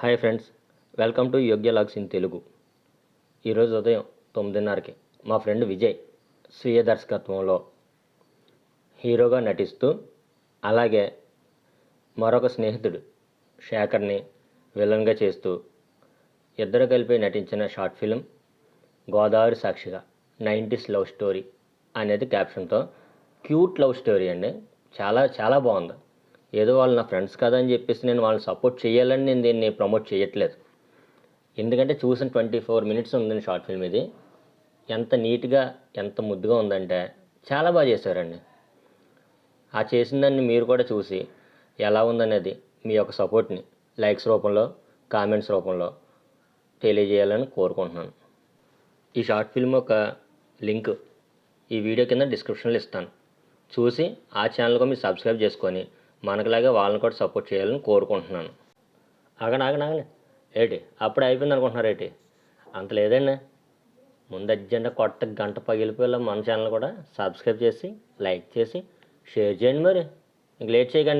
Hi friends welcome to Yogya vlogs in Telugu. ఈరోజు ఉదయం తొమ్మిదిన్నరకి మా ఫ్రెండ్ విజయ్ స్వీయ దర్శకత్వంలో హీరోగా నటిస్తూ అలాగే మరొక స్నేహితుడు శేఖర్ని విలన్గా చేస్తూ ఇద్దరు కలిపి నటించిన షార్ట్ ఫిలిం గోదావరి సాక్షిగా నైంటీస్ లవ్ స్టోరీ అనేది క్యాప్షన్తో క్యూట్ లవ్ స్టోరీ అండి. చాలా చాలా బాగుంది. ఏదో వాళ్ళు నా ఫ్రెండ్స్ కదా అని చెప్పేసి నేను వాళ్ళని సపోర్ట్ చేయాలని నేను దీన్ని ప్రమోట్ చేయట్లేదు. ఎందుకంటే చూసిన ట్వంటీ ఫోర్ మినిట్స్ ఉందండి షార్ట్ ఫిల్మ్ ఇది. ఎంత నీట్గా ఎంత ముద్దుగా ఉందంటే చాలా బాగా చేశారండి. ఆ చేసిన దాన్ని మీరు కూడా చూసి ఎలా ఉందనేది మీ యొక్క సపోర్ట్ని లైక్స్ రూపంలో కామెంట్స్ రూపంలో తెలియజేయాలని కోరుకుంటున్నాను. ఈ షార్ట్ ఫిల్మ్ ఒక లింక్ ఈ వీడియో కింద డిస్క్రిప్షన్లో ఇస్తాను. చూసి ఆ ఛానల్కి మీరు సబ్స్క్రైబ్ చేసుకొని మనకులాగే వాళ్ళని కూడా సపోర్ట్ చేయాలని కోరుకుంటున్నాను. ఆగండి ఆగండి ఆగండి. ఏటి అప్పుడే అయిపోయింది అనుకుంటున్నారు ఏటి? అంత లేదండి. ముందు అర్జెంట్ కొత్త గంట పగిలిపోయేలా మన ఛానల్ కూడా సబ్స్క్రైబ్ చేసి లైక్ చేసి షేర్ చేయండి మరి. ఇంక లేట్ చేయకండి.